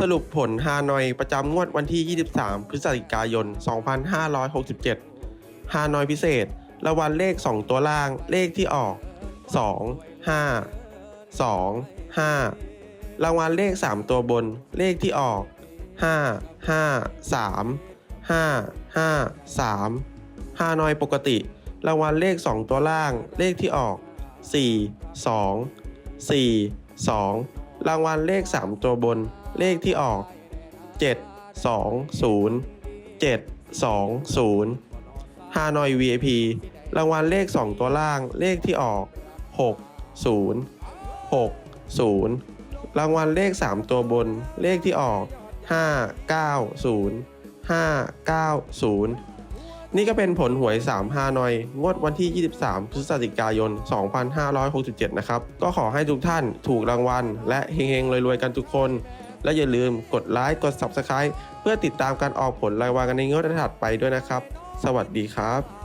สรุปผลฮานอยประจำงวดวันที่ 23 พฤศจิกายน 2567 ฮานอยพิเศษรางวัลเลข 2 ตัวล่างเลขที่ออก 2 5 2 5 รางวัลเลข 3 ตัวบนเลขที่ออก 5 5 3 5 5 3 ฮานอยปกติ รางวัลเลข 2 ตัวล่างเลขที่ออก 4 2 4 2 รางวัลเลข 3 ตัวบน เลขที่ออก 7 2 0 7 2 0ฮานอย VIP รางวัลเลข 2 ตัวล่าง เลขที่ออก 6 0 6 0 รางวัลเลข 3 ตัวบน เลขที่ออก 5 9 0 5 9 0 นี่ก็เป็นผลหวย3ฮานอย งวดวันที่ 23 พฤศจิกายน 2567 นะครับ ก็ขอให้ทุกท่านถูกรางวัล และเฮงๆรวยๆกันทุกคน และอย่าลืมกดไลค์กด Subscribe เพื่อติดตามการออกผลรายวันกันในงวดถัดไปด้วยนะครับ สวัสดีครับ